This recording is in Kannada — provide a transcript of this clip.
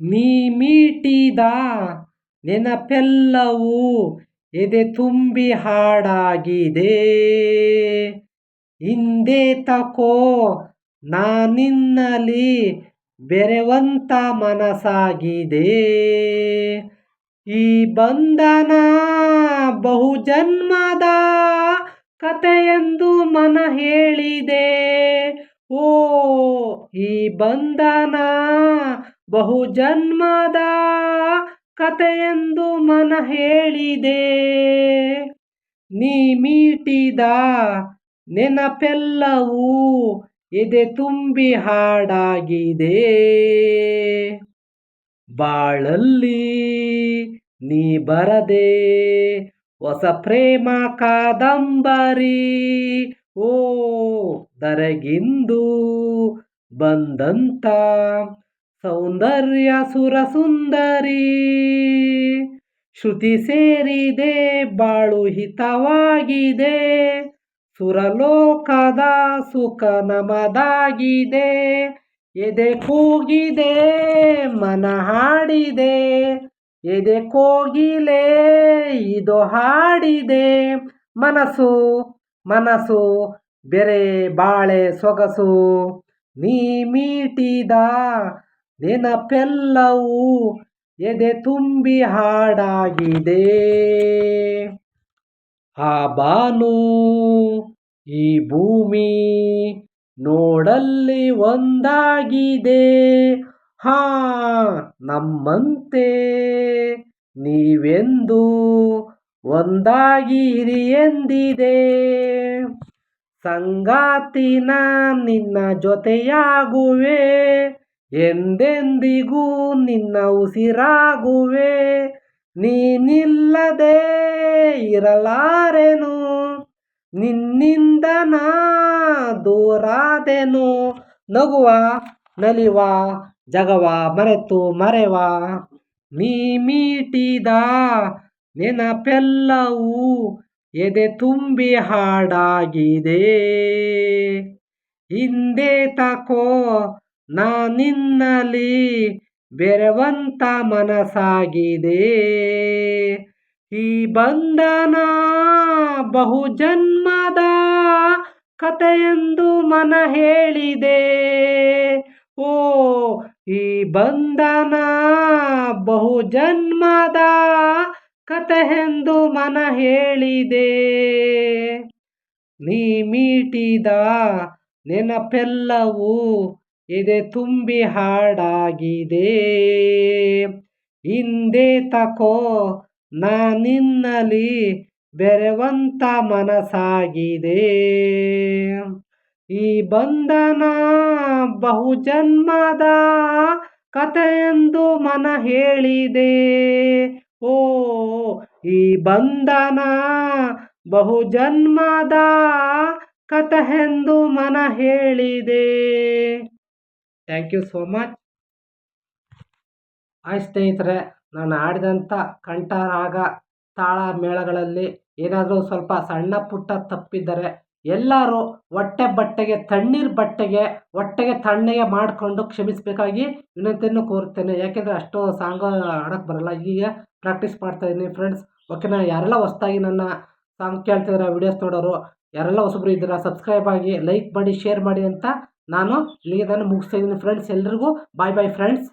ನೀ ಮೀಟಿದ ನೆನಪೆಲ್ಲವೂ ಎದೆ ತುಂಬಿ ಹಾಡಾಗಿದೆ. ಹಿಂದೆ ತಕೋ ನಾನಿನ್ನಲಿ ಬೆರೆವಂತ ಮನಸಾಗಿದೆ ಈ ಬಂಧನ ಬಹುಜನ್ಮದ ಕಥೆಯೆಂದು ಮನ ಹೇಳಿದೆ. ಓ, ಈ ಬಂಧನ ಬಹುಜನ್ಮದ ಕಥೆಯೆಂದು ಮನ ಹೇಳಿದೆ. ನೀ ಮೀಟಿದ ನೆನಪೆಲ್ಲವೂ ಎದೆ ತುಂಬಿ ಹಾಡಾಗಿದೆ. ಬಾಳಲ್ಲಿ ನೀ ಬರದೆ ಹೊಸ ಪ್ರೇಮ ಕಾದಂಬರಿ, ಓ ದರಗಿಂದು ಬಂದಂತ ಸೌಂದರ್ಯ ಸುರಸುಂದರಿ ಶ್ರುತಿ ಸೇರಿದೆ, ಬಾಳು ಹಿತವಾಗಿದೆ. ಸುರಲೋಕದ ಸುಖ ನಮದಾಗಿದೆ. ಎದೆ ಕೂಗಿದೆ, ಮನ ಹಾಡಿದೆ. ಎದೆ ಕೋಗಿಲೆ, ಇದು ಹಾಡಿದೆ. ಮನಸ್ಸು ಮನಸ್ಸು, ಬೆರೆ ಬಾಳೆ ಸೊಗಸು. ನೀ ಮೀಟಿದ ನೆನಪೆಲ್ಲವೂ ಎದೆ ತುಂಬಿ ಹಾಡಾಗಿದೆ. ಆ ಬಾನು ಈ ಭೂಮಿ ನೋಡಲ್ಲಿ ಒಂದಾಗಿದೆ. ಹಾ, ನಮ್ಮಂತೆ ನೀವೆಂದು ಒಂದಾಗಿರಿ ಎಂದಿದೆ. ಸಂಗಾತಿನ ನಿನ್ನ ಜೊತೆಯಾಗುವೆ. ಎಂದೆಂದಿಗೂ ನಿನ್ನ ಉಸಿರಾಗುವೆ, ನೀನಿಲ್ಲದೆ ಇರಲಾರೆನು. ನಿನ್ನಿಂದ ನಾ ದೂರಾದೆನು. ನಗುವ, ನಲಿವ, ಜಗವ, ಮರೆತು ಮರೆವ, ನೀ ಮೀಟಿದ ನೆನಪೆಲ್ಲವೂ ಎದೆ ತುಂಬಿ ಹಾಡಾಗಿದೆ. ಹಿಂದೆ ತಕೋ ನಾನಿನ್ನಲಿ ಬೆರವಂತ ಮನಸಾಗಿದೆ ಈ ಬಂಧನ ಬಹುಜನ್ಮದ ಕಥೆಯೆಂದು ಮನ ಹೇಳಿದೆ. ಓ, ಈ ಬಂಧನ ಬಹುಜನ್ಮದ ಕಥೆಯೆಂದು ಮನ ಹೇಳಿದೆ. ನೀ ಮೀಟಿದ ನೆನಪೆಲ್ಲವೂ ಎದೆ ತುಂಬಿ ಹಾಡಾಗಿದೆ. ಹಿಂದೆ ತಕೋ ನಾನಿನ್ನಲಿ ಬೆರೆವಂತ ಮನಸಾಗಿದೆ ಈ ಬಂಧನ ಬಹುಜನ್ಮದ ಕಥೆಯೆಂದು ಮನ ಹೇಳಿದೆ. ಓ, ಈ ಬಂಧನ ಬಹುಜನ್ಮದ ಕಥೆಯೆಂದು ಮನ ಹೇಳಿದೆ. Thank you so much hi ಸ್ನೇಹಿತರೆ, ನಾನು ಆಡಿದಂಥ ಕಂಠ ರಾಗ ತಾಳ ಮೇಳಗಳಲ್ಲಿ ಏನಾದರೂ ಸ್ವಲ್ಪ ಸಣ್ಣ ಪುಟ್ಟ ತಪ್ಪಿದ್ದರೆ ಎಲ್ಲರೂ ಹೊಟ್ಟೆ ಬಟ್ಟೆಗೆ, ತಣ್ಣೀರು ಬಟ್ಟೆಗೆ, ಹೊಟ್ಟೆಗೆ ತಣ್ಣಗೆ ಮಾಡಿಕೊಂಡು ಕ್ಷಮಿಸಬೇಕಾಗಿ ವಿನಂತಿಯನ್ನು ಕೋರುತ್ತೇನೆ. ಯಾಕೆಂದರೆ ಅಷ್ಟು ಸಾಂಗ್ ಆಡೋಕ್ಕೆ ಬರಲ್ಲ ಈಗ ಪ್ರಾಕ್ಟೀಸ್ ಮಾಡ್ತಾಯಿದ್ದೀನಿ ಫ್ರೆಂಡ್ಸ್ ಓಕೆನಾ ಯಾರೆಲ್ಲ ಹೊಸ್ದಾಗಿ ನನ್ನ ಸಾಂಗ್ ಕೇಳ್ತಿದ್ದೀರಾ ವಿಡಿಯೋಸ್ ನೋಡೋರು, ಯಾರೆಲ್ಲ ಹೊಸಬ್ರು ಇದ್ದೀರಾ ಸಬ್ಸ್ಕ್ರೈಬ್ ಆಗಿ ಲೈಕ್ ಮಾಡಿ ಶೇರ್ ಮಾಡಿ ಅಂತ ನಾನು ಇಲ್ಲಿಗೆ ನಾನು ಮುಗಿಸ್ತಾ ಇದ್ದೀನಿ ಫ್ರೆಂಡ್ಸ್ ಎಲ್ರಿಗೂ ಬಾಯ್ ಬಾಯ್ ಫ್ರೆಂಡ್ಸ್